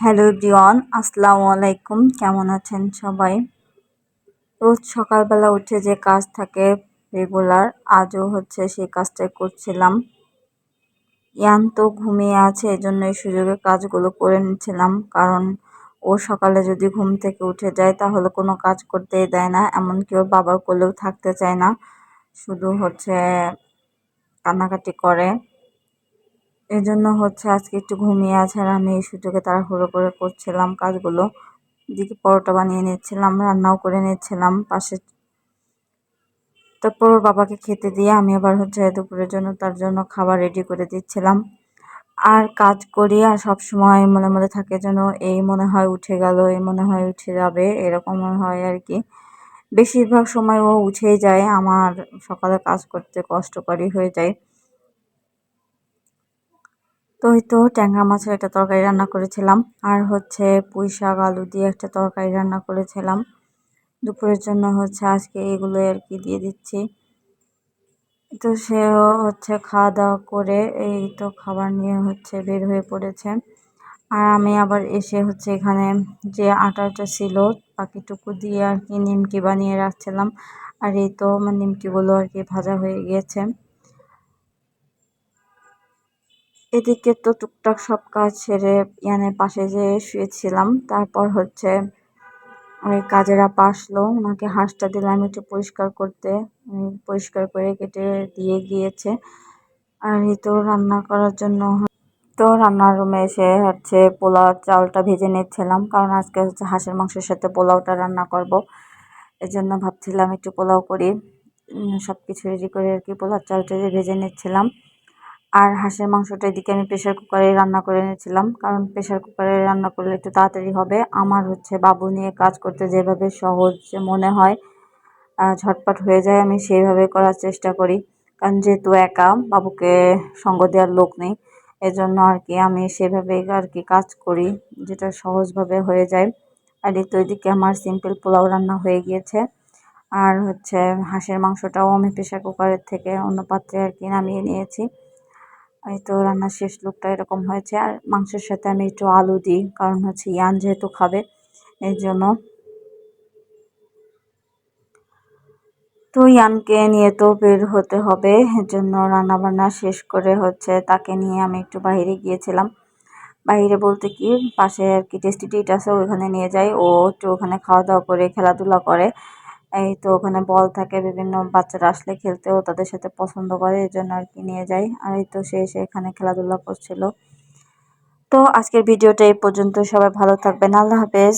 Hello Dion আসসালামু আলাইকুম। কেমন আছেন সবাই? রোজ সকালবেলা উঠে যে কাজ থাকে রেগুলার, আজও হচ্ছে সেই কাজটাই করছিলাম। ইয়ান তো ঘুমিয়ে আছে এই জন্য এই সুযোগে কাজগুলো করে নিচ্ছিলাম। কারণ ও সকালে যদি ঘুম থেকে উঠে যায়, তাহলে কোনো কাজ করতেই দেয় না, এমনকি ওর বাবার কোলেও থাকতে চায় না। শুধু হচ্ছে কান্নাকাটি করে। এই জন্য হচ্ছে আজকে একটু ঘুমিয়ে আছে আর আমি এই সুযোগে তাড়াহুড়ো করে করছিলাম কাজগুলো। দিকে পরোটা বানিয়ে নিচ্ছিলাম, রান্নাও করে নিচ্ছিলাম পাশে। তারপর বাবাকে খেতে দিয়ে আমি আবার হচ্ছে দুপুরের জন্য তার জন্য খাবার রেডি করে দিচ্ছিলাম। আর কাজ করি আর সব সময় মনে মনে থাকে যেন এই মনে হয় উঠে গেল, এই মনে হয় উঠে যাবে, এরকম হয় আর কি। বেশিরভাগ সময় ও উঠেই যায়, আমার সকালে কাজ করতে কষ্টকরই হয়ে যায়। তো ওই তো ট্যাংরা মাছের একটা তরকারি রান্না করেছিলাম। আর হচ্ছে পুঁই শাক, আলু দিয়ে একটা তরকারি রান্না করেছিলাম। দুপুরের জন্য হচ্ছে আজকে এগুলো আর কি দিয়ে দিচ্ছি। তো সেও হচ্ছে খাওয়া দাওয়া করে এই তো খাবার নিয়ে হচ্ছে বের হয়ে পড়েছে। আর আমি আবার এসে হচ্ছে এখানে যে আটাটা ছিল, বাকিটুকু দিয়ে আর কি নিমকি বানিয়ে রাখছিলাম। আর এই তো আমার নিমকিগুলো আর কি ভাজা হয়ে গিয়েছে। এদিকে তো টুকটাক সব কাজ সেরে ইয়ানের পাশে যেয়ে শুয়েছিলাম। তারপর হচ্ছে ওই কাজের আপা আসলো। ওনাকে হাঁসটা দিলাম একটু পরিষ্কার করতে। পরিষ্কার করে কেটে দিয়ে গিয়েছে। আর এই তো রান্না করার জন্য তো রান্নার রুমে এসে হচ্ছে পোলাও চালটা ভেজে নিচ্ছিলাম। কারণ আজকে হচ্ছে হাঁসের মাংসের সাথে পোলাওটা রান্না করব। জন্য ভাবছিলাম একটু পোলাও করি। সব কিছু রেডি করে আর কি পোলাও চালটা ভেজে নিচ্ছিলাম। আর হাঁসের মাংসটা এদিকে আমি প্রেশার কুকারে রান্না করে নিয়েছিলাম কারণ প্রেশার কুকারে রান্না করলে একটু তাড়াতাড়ি হবে। আমার হচ্ছে বাবু নিয়ে কাজ করতে যেভাবে সহজ মনে হয় ঝটপট হয়ে যায়, আমি সেইভাবে করার চেষ্টা করি। কারণ যেহেতু একা, বাবুকে সঙ্গ দেওয়ার লোক নেই, এজন্য আর কি আমি সেভাবে আর কি কাজ করি, যেটা সহজভাবে হয়ে যায়। আর এই তো এদিকে আমার সিম্পল পোলাও রান্না হয়ে গিয়েছে। আর হচ্ছে হাঁসের মাংসটাও আমি প্রেশার কুকারের থেকে অন্য পাত্রে আর কি নামিয়ে নিয়েছি। এই তো রান্নার শেষ লুকটা এরকম হয়েছে। আর মাংসের সাথে আমি একটু আলু দিই, কারণ হচ্ছে ইয়ান যেহেতু খাবে, এই জন্য। তো ইয়ানকে নিয়ে তো বের হতে হবে, এর জন্য রান্নাবান্না শেষ করে হচ্ছে তাকে নিয়ে আমি একটু বাইরে গিয়েছিলাম। বাইরে বলতে কি, পাশে আর কি টেস্টি টিট আছে ওখানে নিয়ে যাই। ও একটু ওখানে খাওয়া দাওয়া করে, খেলাধুলা করে। এই তো ওখানে বল থাকে, বিভিন্ন বাচ্চারা আসলে খেলতেও তাদের সাথে পছন্দ করে, এই জন্য আর কি নিয়ে যাই। আর এই তো সে এসে এখানে খেলাধুলা করছিল। তো আজকের ভিডিওটা এই পর্যন্ত, সবাই ভালো থাকবেন, আল্লাহ হাফেজ।